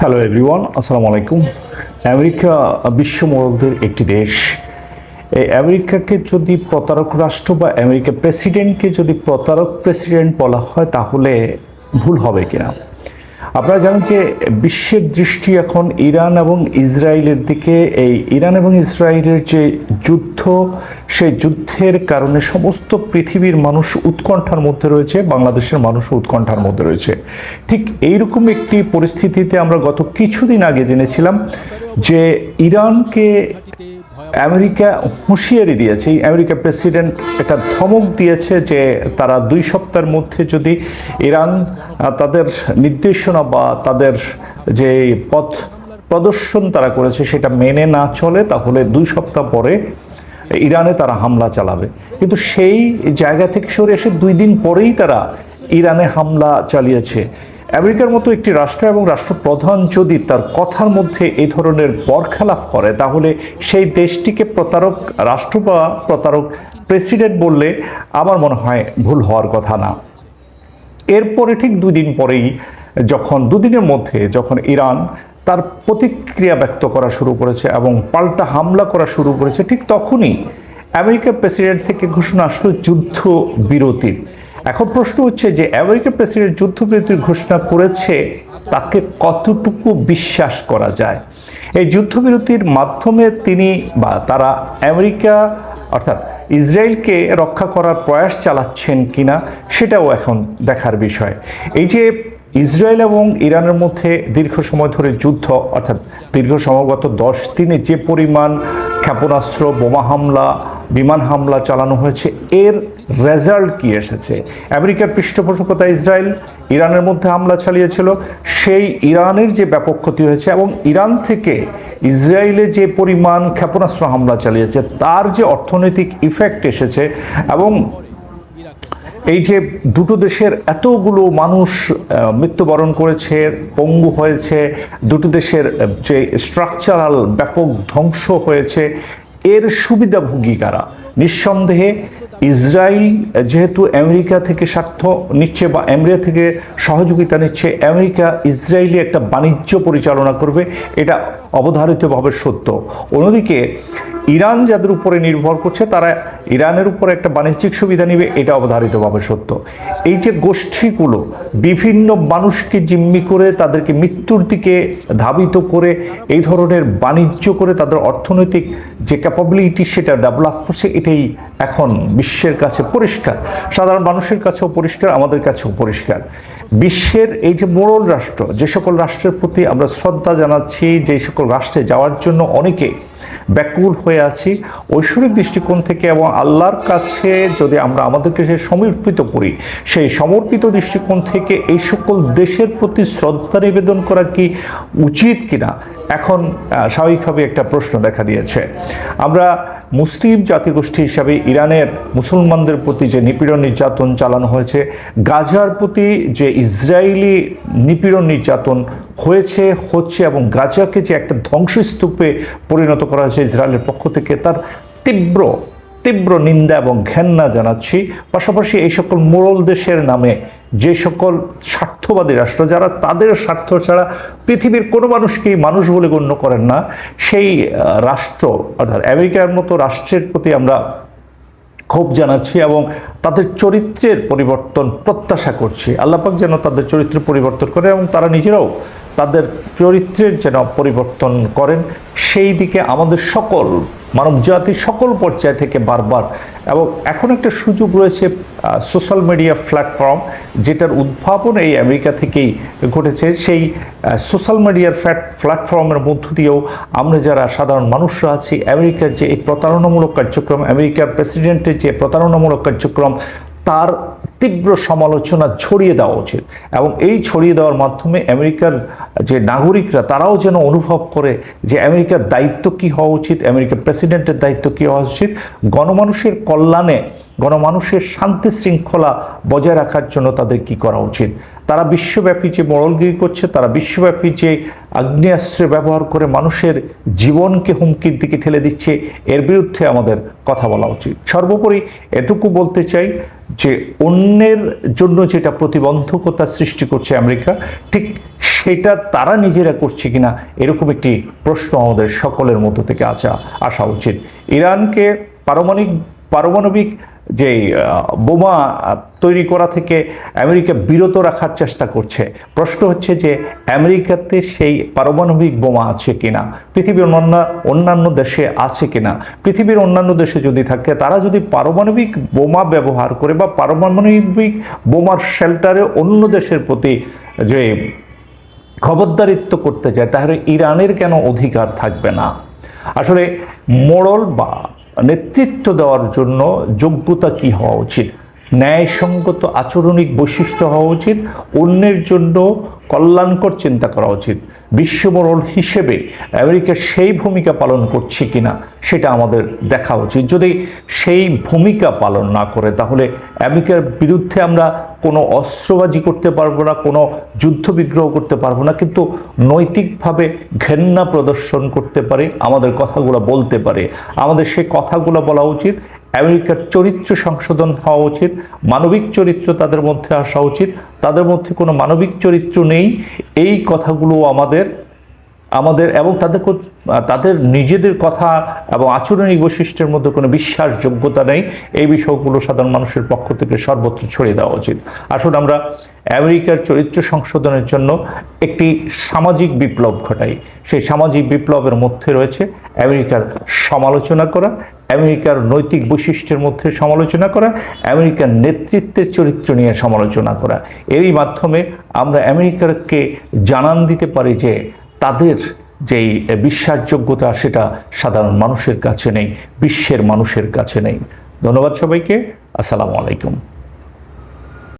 Hello everyone আসসালামু আলাইকুম America বিশ্ব মোড়লদের একটি দেশ। এই আমেরিকাকে যদি প্রতারক রাষ্ট্র বা আমেরিকা প্রেসিডেন্টকে যদি প্রতারক প্রেসিডেন্ট বলা হয়, তাহলে ভুল হবে কিনা? আপনারা জানেন যে বিশ্বের দৃষ্টি এখন ইরান এবং ইসরায়েলের দিকে। এই ইরান এবং ইসরায়েলের যে যুদ্ধ, সেই যুদ্ধের কারণে সমস্ত পৃথিবীর মানুষ উৎকণ্ঠার মধ্যে রয়েছে, বাংলাদেশের মানুষও উৎকণ্ঠার মধ্যে রয়েছে। ঠিক এইরকম একটি পরিস্থিতিতে আমরা গত কিছুদিন আগে জেনেছিলাম যে ইরানকে আমেরিকা হুঁশিয়ারি দিয়েছে আমেরিকা প্রেসিডেন্ট একটা ধমক দিয়েছে যে তারা দুই সপ্তাহের মধ্যে যদি ইরান তাদের নির্দেশনা বা তাদের যে পথ প্রদর্শন তারা করেছে সেটা মেনে না চলে, তাহলে দুই সপ্তাহ পরে ইরানে তারা হামলা চালাবে। কিন্তু সেই জায়গা থেকে সরে এসে দুই দিন পরেই তারা ইরানে হামলা চালিয়েছে। আমেরিকার মতো একটি রাষ্ট্র এবং রাষ্ট্রপ্রধান যদি তার কথার মধ্যে এই ধরনের বরখেলাফ করে, তাহলে সেই দেশটিকে প্রতারক রাষ্ট্র বা প্রতারক প্রেসিডেন্ট বললে আমার মনে হয় ভুল হওয়ার কথা না। এরপরে ঠিক দুদিন পরেই, যখন, দুদিনের মধ্যে যখন ইরান তার প্রতিক্রিয়া ব্যক্ত করা শুরু করেছে এবং পাল্টা হামলা করা শুরু করেছে, ঠিক তখনই আমেরিকার প্রেসিডেন্ট থেকে ঘোষণা আসলো যুদ্ধ বিরতির এখন প্রশ্ন হচ্ছে যে আমেরিকা প্রেসিডেন্ট যুদ্ধবিরতির ঘোষণা করেছে, তাকে কতটুকু বিশ্বাস করা যায়? এই যুদ্ধবিরতির মাধ্যমে তিনি বা তারা আমেরিকা, অর্থাৎ ইসরায়েলকে রক্ষা করার প্রয়াস চালাচ্ছেন কিনা, সেটাও এখন দেখার বিষয়। এই যে ইসরায়েল এবং ইরানের মধ্যে দীর্ঘ সময় ধরে যুদ্ধ, অর্থাৎ দীর্ঘ সময়গত দশ দিনে যে পরিমাণ ক্ষেপণাস্ত্র, বোমা হামলা, বিমান হামলা চালানো হয়েছে, এর রেজাল্ট কি এসেছে? আমেরিকার পৃষ্ঠপোষকতা ইসরায়েল ইরানের মধ্যে হামলা চালিয়েছিল। সেই ইরানের যে ব্যাপক ক্ষতি হয়েছে এবং ইরান থেকে ইসরায়েলে যে পরিমাণ ক্ষেপণাস্ত্র হামলা চালিয়েছে, তার যে অর্থনৈতিক ইফেক্ট এসেছে এবং এই যে দুটো দেশের এতগুলো মানুষ মৃত্যুবরণ করেছে, পঙ্গু হয়েছে, দুটো দেশের যে স্ট্রাকচারাল ব্যাপক ধ্বংস হয়েছে, এর সুবিধাভোগী কারা? নিঃসন্দেহে ইসরায়েল যেহেতু আমেরিকা থেকে স্বার্থ নিচ্ছে বা আমেরিকা থেকে সহযোগিতা নিচ্ছে, আমেরিকা ইসরায়েলি একটা বাণিজ্য পরিচালনা করবে, এটা অবধারিতভাবে সত্য। অন্যদিকে ইরান যাদের উপরে নির্ভর করছে, তারা ইরানের উপরে একটা বাণিজ্যিক সুবিধা নেবে, এটা অবধারিতভাবে সত্য। এই যে গোষ্ঠীগুলো, বিভিন্ন মানুষকে জিম্মি করে, তাদেরকে মৃত্যুর দিকে ধাবিত করে, এই ধরনের বাণিজ্য করে তাদের অর্থনৈতিক যে ক্যাপাবিলিটি সেটা ডেভেলপ করছে, এটাই এখন বিশ্বের কাছে পরিষ্কার। সাধারণ মানুষের কাছেও পরিষ্কার, আমাদের কাছেও পরিষ্কার। বিশ্বের এই যে মোড়ল রাষ্ট্র, যে সকল রাষ্ট্রের প্রতি আমরা শ্রদ্ধা জানাচ্ছি, যে সকল রাষ্ট্রে যাওয়ার জন্য অনেকে ব্যাকুল হয়ে আছি। ঐশ্বরিক দৃষ্টিকোণ থেকে এবং আল্লাহর কাছে যদি আমরা আমাদেরকে সে সমর্পিত করি, সেই সমর্পিত দৃষ্টিকোণ থেকে এই সকল দেশের প্রতি শ্রদ্ধা নিবেদন করা কি উচিত কিনা? এখন স্বাভাবিকভাবে একটা প্রশ্ন দেখা দিয়েছে। আমরা মুসলিম জাতিগোষ্ঠী হিসাবে ইরানের মুসলমানদের প্রতি যে নিপীড়ন নির্যাতন চালানো হয়েছে, গাজার প্রতি যে ইসরায়েলি নিপীড়ন নির্যাতন হয়েছে, হচ্ছে এবং গাজাকে যে একটা ধ্বংসস্তূপে পরিণত করা হয়েছে ইসরায়েলের পক্ষ থেকে, তার তীব্র তীব্র নিন্দা এবং ঘেন্না জানাচ্ছি। পাশাপাশি এই সকল মোরল দেশের নামে যে সকল স্বার্থবাদী রাষ্ট্র, যারা তাদের স্বার্থ ছাড়া পৃথিবীর কোনো মানুষকেই মানুষ বলে গণ্য করেন না, সেই রাষ্ট্র, অর্থাৎ আমেরিকার মতো রাষ্ট্রের প্রতি আমরা ক্ষোভ জানাচ্ছি এবং তাদের চরিত্রের পরিবর্তন প্রত্যাশা করছি। আল্লাপাক যেন তাদের চরিত্র পরিবর্তন করে এবং তারা নিজেরাও তাদের চরিত্রের যেন পরিবর্তন করেন, সেই দিকে আমাদের সকল মানবজাতির সকল পর্যায় থেকে বারবার এবং এখন একটা সুযোগ রয়েছে সোশ্যাল মিডিয়া প্ল্যাটফর্ম যেটার উদ্ভাবন এই আমেরিকা থেকেই ঘটেছে। সেই সোশ্যাল মিডিয়ার ফ্ল্যাট প্ল্যাটফর্মের মধ্য দিয়েও আমরা যারা সাধারণ মানুষরা আছি, আমেরিকার যে এই প্রতারণামূলক কার্যক্রম, আমেরিকার প্রেসিডেন্টের যে প্রতারণামূলক কার্যক্রম, তার তীব্র সমালোচনা ছড়িয়ে দেওয়া উচিত। এবং এই ছড়িয়ে দেওয়ার মাধ্যমে আমেরিকার যে নাগরিকরা, তারাও যেন অনুভব করে যে আমেরিকার দায়িত্ব কী হওয়া উচিত, আমেরিকার প্রেসিডেন্টের দায়িত্ব কী হওয়া উচিত। গণমানুষের কল্যাণে, গণমানুষের শান্তি শৃঙ্খলা বজায় রাখার জন্য তাদের কি করা উচিত? তারা বিশ্বব্যাপী যে মরলগিরি করছে, তারা বিশ্বব্যাপী যে আগ্নেয়াস্ত্র ব্যবহার করে মানুষের জীবনকে হুমকির দিকে ঠেলে দিচ্ছে, এর বিরুদ্ধে আমাদের কথা বলা উচিত। সর্বোপরি এটুকু বলতে চাই যে, অন্যের জন্য যেটা প্রতিবন্ধকতা সৃষ্টি করছে আমেরিকা, ঠিক সেটা তারা নিজেরা করছে কিনা, এরকম একটি প্রশ্ন আমাদের সকলের মধ্য থেকে আসা আসা উচিত। ইরানকে পারমাণবিক পারমাণবিক যে বোমা তৈরি করা থেকে আমেরিকা বিরত রাখার চেষ্টা করছে। প্রশ্ন হচ্ছে যে, আমেরিকাতে সেই পারমাণবিক বোমা আছে কিনা? পৃথিবীর অন্যান্য অন্যান্য দেশে আছে কিনা? পৃথিবীর অন্যান্য দেশে যদি থাকে, তারা যদি পারমাণবিক বোমা ব্যবহার করে বা পারমাণবিক বোমার শেল্টারে অন্য দেশের প্রতি যে খবরদারিত্ব করতে চায়, তাহলে ইরানের কেন অধিকার থাকবে না? আসলে মোড়ল বা নেতৃত্ব দেওয়ার জন্য যোগ্যতা কি হওয়া উচিত? ন্যায়সঙ্গত আচরণিক বৈশিষ্ট্য হওয়া উচিত? অন্যের জন্য কল্যাণকর চিন্তা করা উচিত? বিশ্বমোড়ল হিসেবে আমেরিকা সেই ভূমিকা পালন করছে কিনা সেটা আমাদের দেখা উচিত। যদি সেই ভূমিকা পালন না করে, তাহলে আমেরিকার বিরুদ্ধে আমরা কোনো অস্ত্রবাজি করতে পারব না, কোনো যুদ্ধ বিগ্রহ করতে পারব না, কিন্তু নৈতিকভাবে ঘেন্না প্রদর্শন করতে পারে, আমাদের কথাগুলো বলতে পারে। আমাদের সেই কথাগুলো বলা উচিত আমেরিকার চরিত্র সংশোধন হওয়া উচিত, মানবিক চরিত্র তাদের মধ্যে আসা উচিত, তাদের মধ্যে কোনো মানবিক চরিত্র নেই। এই কথাগুলো আমাদের আমাদের এবং তাদের তাদের নিজেদের কথা এবং আচরণিক বৈশিষ্ট্যের মধ্যে কোনো বিশ্বাসযোগ্যতা নেই। এই বিষয়গুলো সাধারণ মানুষের পক্ষ থেকে সর্বত্র ছড়িয়ে দেওয়া উচিত। আসলে আমরা আমেরিকার চরিত্র সংশোধনের জন্য একটি সামাজিক বিপ্লব ঘটাই সেই সামাজিক বিপ্লবের মধ্যে রয়েছে আমেরিকার সমালোচনা করা, আমেরিকার নৈতিক বৈশিষ্ট্যের মধ্যে সমালোচনা করা, আমেরিকার নেতৃত্বের চরিত্র নিয়ে সমালোচনা করা। এরই মাধ্যমে আমরা আমেরিকাকে জানান দিতে পারি যে তাদের যেই বিশ্বাসযোগ্যতা, সেটা সাধারণ মানুষের কাছে নেই, বিশ্বের মানুষের কাছে নেই। ধন্যবাদ সবাইকে। আসসালামু আলাইকুম।